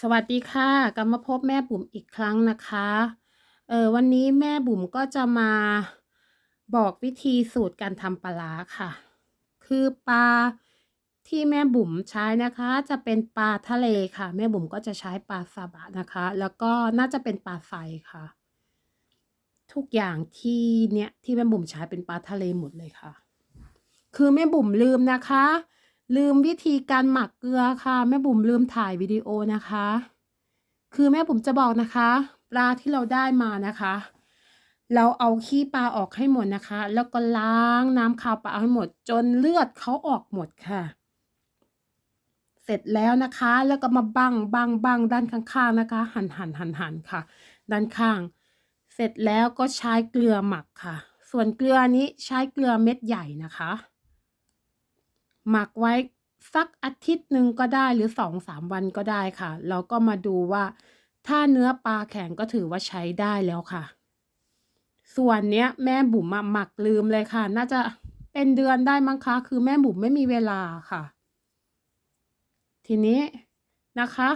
สวัสดีค่ะกลับมาพบแม่บุ๋มอีกครั้งนะคะเออวันนี้แม่บุ๋มก็จะมาบอกวิธีสูตรการทำปลาค่ะ คือปลาที่แม่บุ๋มใช้นะคะ จะเป็นปลาทะเลค่ะ แม่บุ๋มก็จะใช้ปลาซาบะนะคะ แล้วก็น่าจะเป็นปลาไฟค่ะ ทุกอย่างที่เนี่ยที่แม่บุ๋มใช้เป็นปลาทะเลหมดเลยค่ะ คือแม่บุ๋มลืมนะคะ ลืมวิธีการหมักเกลือค่ะแม่บุ๋มลืมถ่ายวิดีโอนะคะ คือแม่บุ๋มจะบอกนะคะ ปลาที่เราได้มานะคะ เราเอาขี้ปลาออกให้หมดนะคะ แล้วก็ล้างน้ำคาวปลาให้หมด จนเลือดเขาออกหมดค่ะ เสร็จแล้วนะคะ แล้วก็มาบังบังบังด้านข้างๆนะคะ หันหันหันหันค่ะ ด้านข้าง เสร็จแล้วก็ใช้เกลือหมักค่ะ ส่วนเกลือนี้ใช้เกลือเม็ดใหญ่นะคะ หมักไว้สักอาทิตย์หนึ่งก็ได้หรือสองสามวันก็ได้ค่ะ เราก็มาดูว่า ถ้าเนื้อปลาแข็งก็ถือว่าใช้ได้แล้วค่ะ ส่วนเนี้ยแม่บุ๋มหมักลืมเลยค่ะ น่าจะเป็นเดือนได้มั้งคะ คือแม่บุ๋มไม่มีเวลาค่ะ ทีนี้นะคะ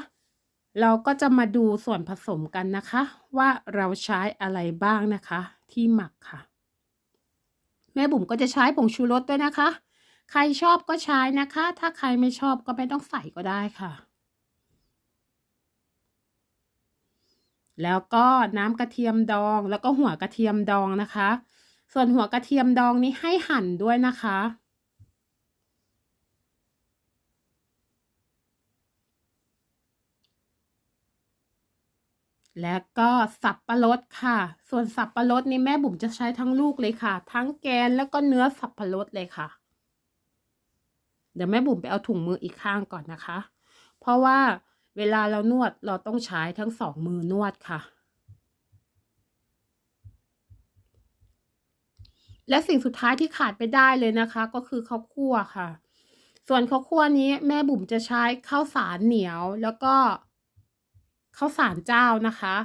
เราก็จะมาดูส่วนผสมกันนะคะ ว่าเราใช้อะไรบ้างนะคะ ที่หมักค่ะ แม่บุ๋มก็จะใช้ผงชูรสด้วยนะคะ ใครชอบก็ใช้นะคะ ถ้าใครไม่ชอบก็ไม่ต้องใส่ก็ได้ค่ะ แล้วก็น้ำกระเทียมดองแล้วก็หัวกระเทียมดองนะคะ ส่วนหัวกระเทียมดองนี้ให้หั่นด้วยนะคะแล้วก็สับปะรดค่ะ ส่วนสับปะรดนี่แม่บุ๋มจะใช้ทั้งลูกเลยค่ะ ทั้งแกนแล้วก็เนื้อสับปะรดเลยค่ะ เดี๋ยวแม่บุ๋มไปเอาถุงมืออีกข้างก่อนนะคะ เพราะว่าเวลาเรานวดเราต้องใช้ทั้งสองมือนวดค่ะ และสิ่งสุดท้ายที่ขาดไปได้เลยนะคะ ก็คือข้าวคั่วค่ะ ส่วนข้าวคั่วนี้แม่บุ๋มจะใช้ข้าวสารเหนียวแล้วก็ข้าวสารเจ้านะคะ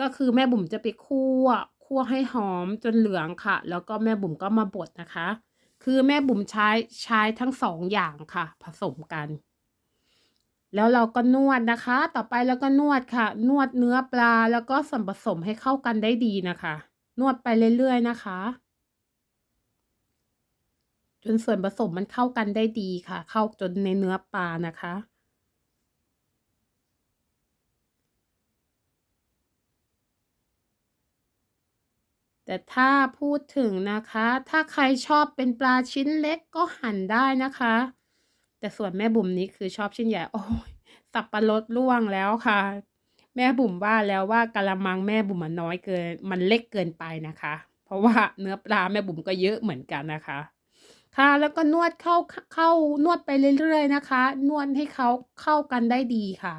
ก็คือแม่บุ๋มจะไปคั่วคั่วให้หอมจนเหลืองค่ะ แล้วก็แม่บุ๋มก็มาบดนะคะ คือแม่บุ๋มใช้ใช้ทั้งสองอย่างค่ะ ผสมกัน แล้วเราก็นวดนะคะ ต่อไปแล้วก็นวดค่ะ นวดเนื้อปลาแล้วก็ส่วนผสมให้เข้ากันได้ดีนะคะ นวดไปเรื่อยๆนะคะ จนส่วนผสมมันเข้ากันได้ดีค่ะ เข้าจนในเนื้อปลานะคะ แต่ถ้าพูดถึงนะคะ ถ้าใครชอบเป็นปลาชิ้นเล็กก็หั่นได้นะคะ แต่ส่วนแม่บุ๋มนี้คือชอบชิ้นใหญ่ โอ้ยสับปะรดล่วงแล้วค่ะ แม่บุ๋มว่าแล้วว่ากะละมังแม่บุ๋มมันน้อยเกิน มันเล็กเกินไปนะคะ เพราะว่าเนื้อปลาแม่บุ๋มก็เยอะเหมือนกันนะคะ ค่ะแล้วก็นวดเข้าเข้านวดไปเรื่อยๆนะคะ นวดให้เขาเข้ากันได้ดีค่ะ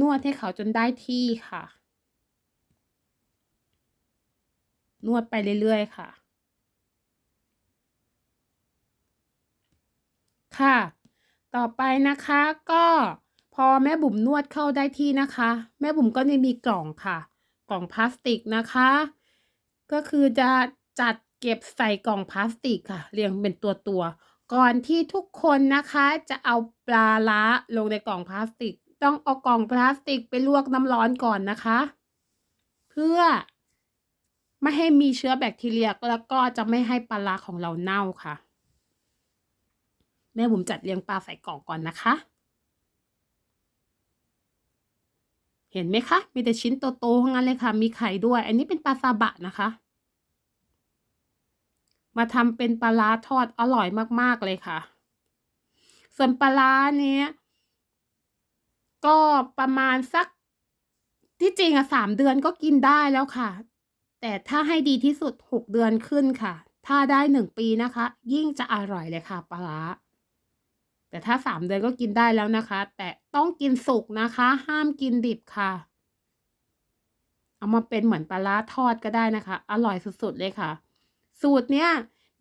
นวดให้เขาจนได้ที่ค่ะ นวดไปเรื่อยๆค่ะ ค่ะ ต่อไปนะคะก็พอแม่บุ๋มนวดเข้าได้ที่นะคะ แม่บุ๋มก็จะมีกล่องค่ะ กล่องพลาสติกนะคะ ก็คือจะจัดเก็บใส่กล่องพลาสติกค่ะ เรียงเป็นตัวตัวก่อนที่ทุกคนนะคะจะเอาปลาล้าลงในกล่องพลาสติก ต้องเอากล่องพลาสติกไปลวกน้ำร้อนก่อนนะคะ เพื่อ ไม่ให้มีเชื้อแบคทีเรียแล้วก็จะไม่ให้ปลาร้าของเราเน่าค่ะ แม่บุ๋มจัดเรียงปลาใส่กล่องก่อนนะคะ เห็นไหมคะ มีแต่ชิ้นโตๆทั้งนั้นเลยค่ะ มีไข่ด้วย อันนี้เป็นปลาซาบะนะคะ มาทำเป็นปลาร้าทอดอร่อยมากๆเลยค่ะ ส่วนปลาร้าเนี้ยก็ประมาณสักที่จริงอะสามเดือนก็กินได้แล้วค่ะ แต่ถ้าให้ดีที่สุดหกเดือนขึ้นค่ะ ถ้าได้หนึ่งปีนะคะ ยิ่งจะอร่อยเลยค่ะปลาร้าแต่ถ้าสามเดือนก็กินได้แล้วนะคะ แต่ต้องกินสุกนะคะ ห้ามกินดิบค่ะ เอามาเป็นเหมือนปลาร้าทอดก็ได้นะคะ อร่อยสุดๆเลยค่ะ สูตรเนี้ย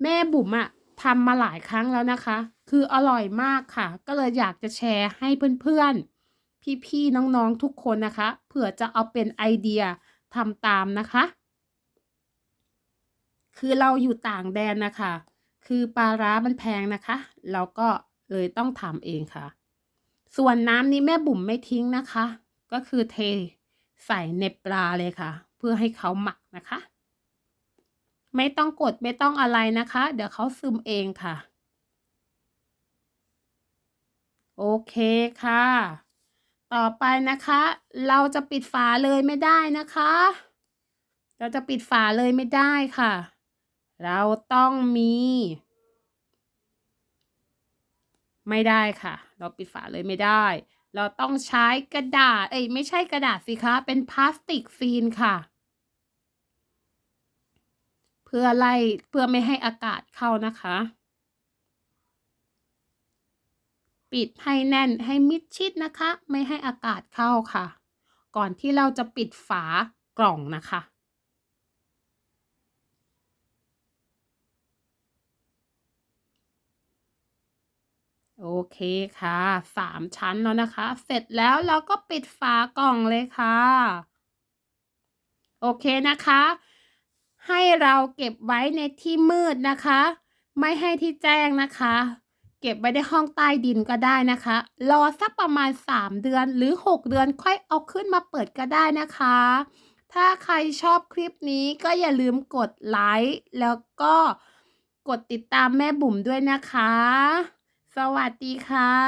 แม่บุ๋มอะทำมาหลายครั้งแล้วนะคะ คืออร่อยมากค่ะ ก็เลยอยากจะแชร์ให้เพื่อนๆ พี่ๆ น้องๆ ทุกคนนะคะ เผื่อจะเอาเป็นไอเดียทำตามนะคะ คือเราอยู่ต่างแดนนะคะ คือปลาร้ามันแพงนะคะ เราก็เลยต้องทำเองค่ะ ส่วนน้ำนี้แม่บุ๋มไม่ทิ้งนะคะ ก็คือเทใส่ในปลาเลยค่ะ เพื่อให้เขาหมักนะคะ ไม่ต้องกดไม่ต้องอะไรนะคะ เดี๋ยวเขาซึมเองค่ะ โอเคค่ะ ต่อไปนะคะ เราจะปิดฝาเลยไม่ได้นะคะ เราจะปิดฝาเลยไม่ได้ค่ะ เราต้องมี ไม่ได้ค่ะ เราปิดฝาเลยไม่ได้ เราต้องใช้กระดาษ เอ้ยไม่ใช่กระดาษสิคะ เป็นพลาสติกฟีนค่ะ เพื่อไล่เพื่อไม่ให้อากาศเข้านะคะ ปิดให้แน่นให้มิดชิดนะคะ ไม่ให้อากาศเข้าค่ะ ก่อนที่เราจะปิดฝากล่องนะคะ โอเคค่ะสามชั้นแล้วนะคะ เสร็จแล้วเราก็ปิดฝากล่องเลยค่ะ โอเคนะคะ ให้เราเก็บไว้ในที่มืดนะคะ ไม่ให้ที่แจ้งนะคะ เก็บไว้ในห้องใต้ดินก็ได้นะคะ รอสักประมาณ 3 เดือนหรือ 6 เดือนค่อยเอาขึ้นมาเปิดก็ได้นะคะ ถ้าใครชอบคลิปนี้ก็อย่าลืมกดไลค์แล้วก็กดติดตามแม่บุ๋มด้วยนะคะ สวัสดีค่ะ